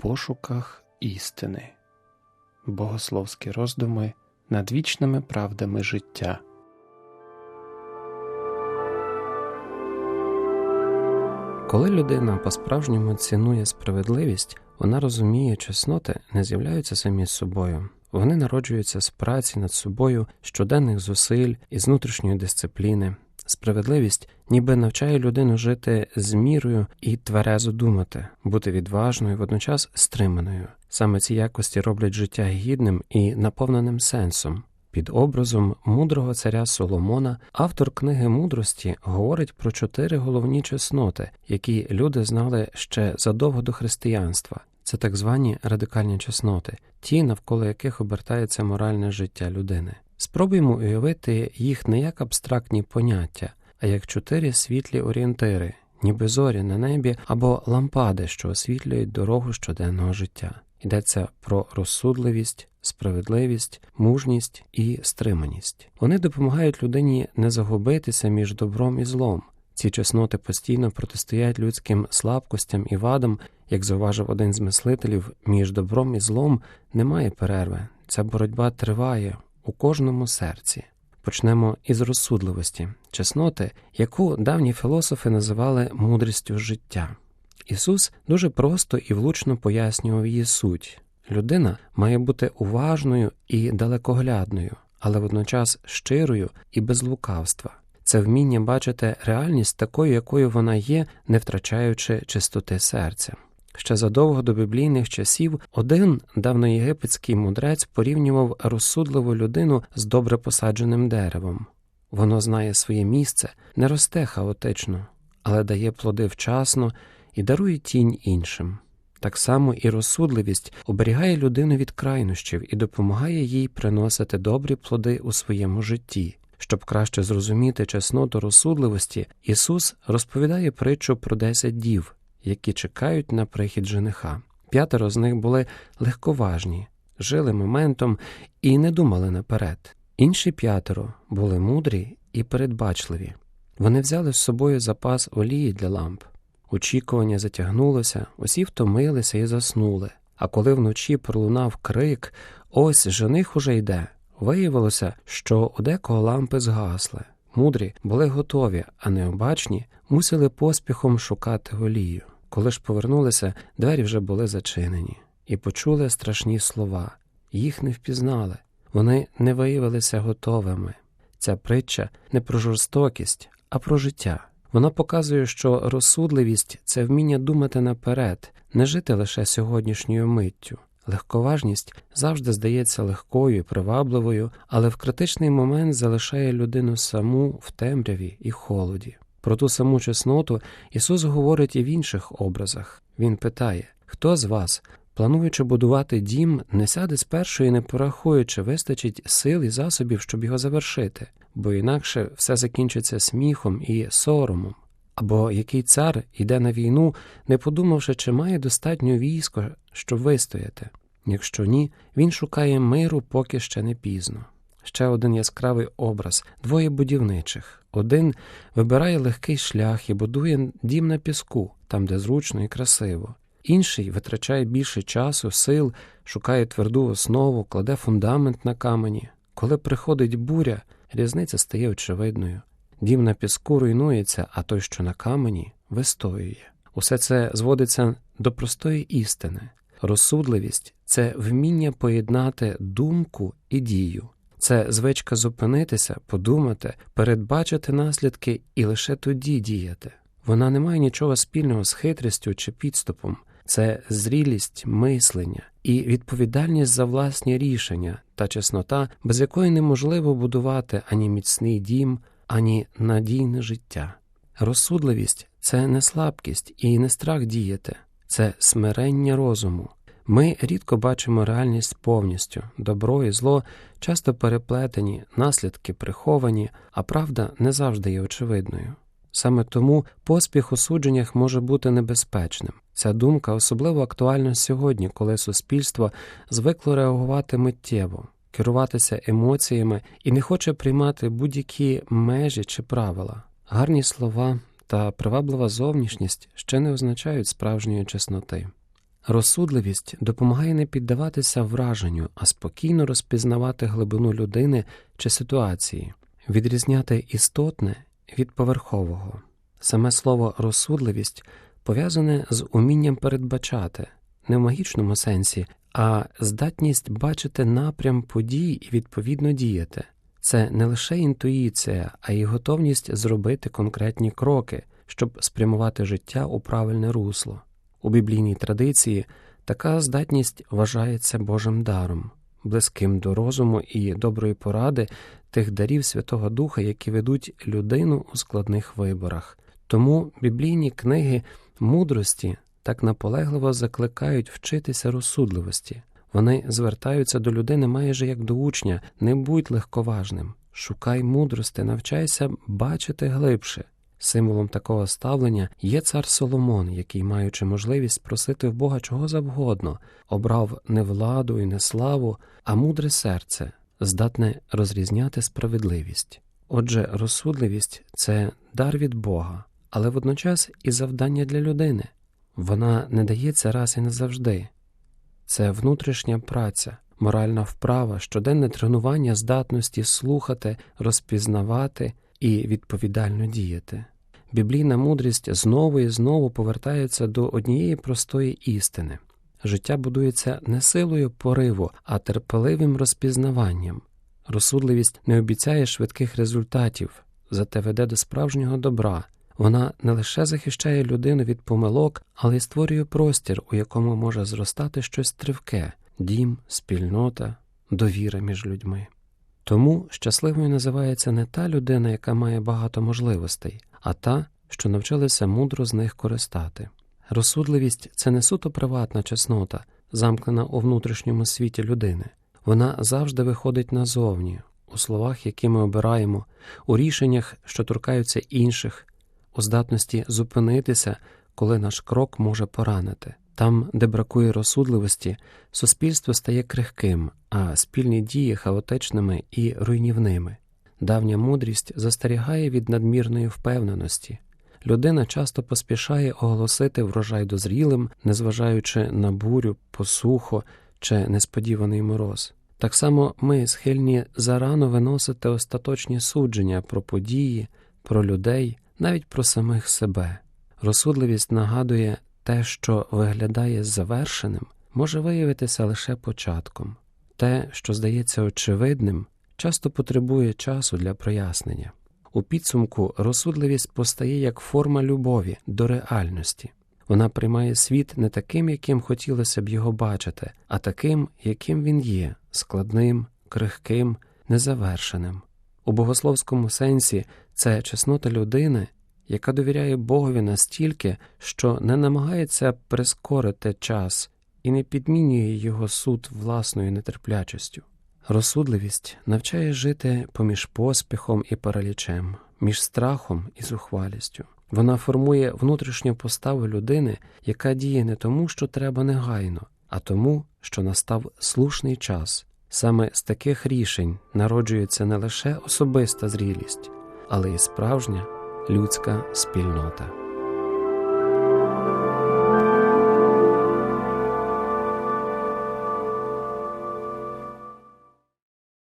пошуках істини, богословські роздуми над вічними правдами життя. Коли людина по-справжньому цінує справедливість, вона розуміє, чесноти не з'являються самі з собою. Вони народжуються з праці над собою, щоденних зусиль і з внутрішньої дисципліни. Справедливість ніби навчає людину жити з мірою і тверезо думати, бути відважною, водночас стриманою. Саме ці якості роблять життя гідним і наповненим сенсом. Під образом мудрого царя Соломона автор книги мудрості говорить про чотири головні чесноти, які люди знали ще задовго до християнства. Це так звані радикальні чесноти, ті, навколо яких обертається моральне життя людини. Спробуємо уявити їх не як абстрактні поняття, а як чотири світлі орієнтири, ніби зорі на небі або лампади, що освітлюють дорогу щоденного життя. Йдеться про розсудливість, справедливість, мужність і стриманість. Вони допомагають людині не загубитися між добром і злом. Ці чесноти постійно протистоять людським слабкостям і вадам, як зауважив один з мислителів, між добром і злом немає перерви. Ця боротьба триває у кожному серці. Почнемо із розсудливості, чесноти, яку давні філософи називали мудрістю життя. Ісус дуже просто і влучно пояснював її суть. Людина має бути уважною і далекоглядною, але водночас щирою і без лукавства. Це вміння бачити реальність такою, якою вона є, не втрачаючи чистоти серця. Ще задовго до біблійних часів один давноєгипетський мудрець порівнював розсудливу людину з добре посадженим деревом. Воно знає своє місце, не росте хаотично, але дає плоди вчасно і дарує тінь іншим. Так само і розсудливість оберігає людину від крайнощів і допомагає їй приносити добрі плоди у своєму житті. Щоб краще зрозуміти чесноту розсудливості, Ісус розповідає притчу про десять дів, які чекають на прихід жениха. П'ятеро з них були легковажні, жили моментом і не думали наперед. Інші п'ятеро були мудрі і передбачливі. Вони взяли з собою запас олії для ламп. Очікування затягнулося, усі втомилися і заснули. А коли вночі пролунав крик Ось жених уже йде. Виявилося, що у декого лампи згасли. Мудрі були готові, а необачні мусили поспіхом шукати голію. Коли ж повернулися, двері вже були зачинені, і почули страшні слова. Їх не впізнали, вони не виявилися готовими. Ця притча не про жорстокість, а про життя. Вона показує, що розсудливість це вміння думати наперед, не жити лише сьогоднішньою миттю. Легковажність завжди здається легкою і привабливою, але в критичний момент залишає людину саму в темряві і холоді. Про ту саму чесноту Ісус говорить і в інших образах. Він питає, хто з вас, плануючи будувати дім, не сяде спершу і не порахує, чи вистачить сил і засобів, щоб його завершити, бо інакше все закінчиться сміхом і соромом. Або який цар йде на війну, не подумавши, чи має достатньо військо, щоб вистояти. Якщо ні, він шукає миру, поки ще не пізно. Ще один яскравий образ двоє будівничих. Один вибирає легкий шлях і будує дім на піску, там, де зручно і красиво. Інший витрачає більше часу, сил, шукає тверду основу, кладе фундамент на камені. Коли приходить буря, різниця стає очевидною. Дім на піску руйнується, а той, що на камені, вистоює. Усе це зводиться до простої істини. Розсудливість це вміння поєднати думку і дію, це звичка зупинитися, подумати, передбачити наслідки і лише тоді діяти. Вона не має нічого спільного з хитрістю чи підступом, це зрілість мислення і відповідальність за власні рішення та чеснота, без якої неможливо будувати ані міцний дім, ані надійне життя. Розсудливість це не слабкість і не страх діяти, це смирення розуму. Ми рідко бачимо реальність повністю, добро і зло часто переплетені, наслідки приховані, а правда не завжди є очевидною. Саме тому поспіх у судженнях може бути небезпечним. Ця думка особливо актуальна сьогодні, коли суспільство звикло реагувати миттєво, керуватися емоціями і не хоче приймати будь-які межі чи правила. Гарні слова та приваблива зовнішність ще не означають справжньої чесноти. Розсудливість допомагає не піддаватися враженню, а спокійно розпізнавати глибину людини чи ситуації, відрізняти істотне від поверхового. Саме слово розсудливість пов'язане з умінням передбачати, не в магічному сенсі, а здатність бачити напрям подій і відповідно діяти. Це не лише інтуїція, а й готовність зробити конкретні кроки, щоб спрямувати життя у правильне русло. У біблійній традиції така здатність вважається Божим даром, близьким до розуму і доброї поради тих дарів Святого Духа, які ведуть людину у складних виборах. Тому біблійні книги мудрості так наполегливо закликають вчитися розсудливості. Вони звертаються до людини майже як до учня, не будь легковажним, шукай мудрости, навчайся бачити глибше. Символом такого ставлення є цар Соломон, який, маючи можливість просити в Бога чого завгодно, обрав не владу і не славу, а мудре серце, здатне розрізняти справедливість. Отже, розсудливість це дар від Бога, але водночас і завдання для людини. Вона не дається раз і назавжди. Це внутрішня праця, моральна вправа, щоденне тренування здатності слухати, розпізнавати і відповідально діяти. Біблійна мудрість знову і знову повертається до однієї простої істини. Життя будується не силою пориву, а терпеливим розпізнаванням. Розсудливість не обіцяє швидких результатів, зате веде до справжнього добра. Вона не лише захищає людину від помилок, але й створює простір, у якому може зростати щось тривке дім, спільнота, довіра між людьми. Тому щасливою називається не та людина, яка має багато можливостей, а та, що навчилася мудро з них користати. Розсудливість це не суто приватна чеснота, замкнена у внутрішньому світі людини. Вона завжди виходить назовні, у словах, які ми обираємо, у рішеннях, що торкаються інших, у здатності зупинитися, коли наш крок може поранити. Там, де бракує розсудливості, суспільство стає крихким, а спільні дії хаотичними і руйнівними. Давня мудрість застерігає від надмірної впевненості. Людина часто поспішає оголосити врожай дозрілим, незважаючи на бурю, посуху чи несподіваний мороз. Так само ми схильні зарано виносити остаточні судження про події, про людей, навіть про самих себе. Розсудливість нагадує те, що виглядає завершеним, може виявитися лише початком. Те, що здається очевидним, часто потребує часу для прояснення. У підсумку розсудливість постає як форма любові до реальності. Вона приймає світ не таким, яким хотілося б його бачити, а таким, яким він є, складним, крихким, незавершеним. У богословському сенсі це чеснота людини, яка довіряє Богові настільки, що не намагається прискорити час і не підмінює його суд власною нетерплячістю. Розсудливість навчає жити поміж поспіхом і паралічем, між страхом і зухвалістю. Вона формує внутрішню поставу людини, яка діє не тому, що треба негайно, а тому, що настав слушний час. Саме з таких рішень народжується не лише особиста зрілість, але й справжня людська спільнота.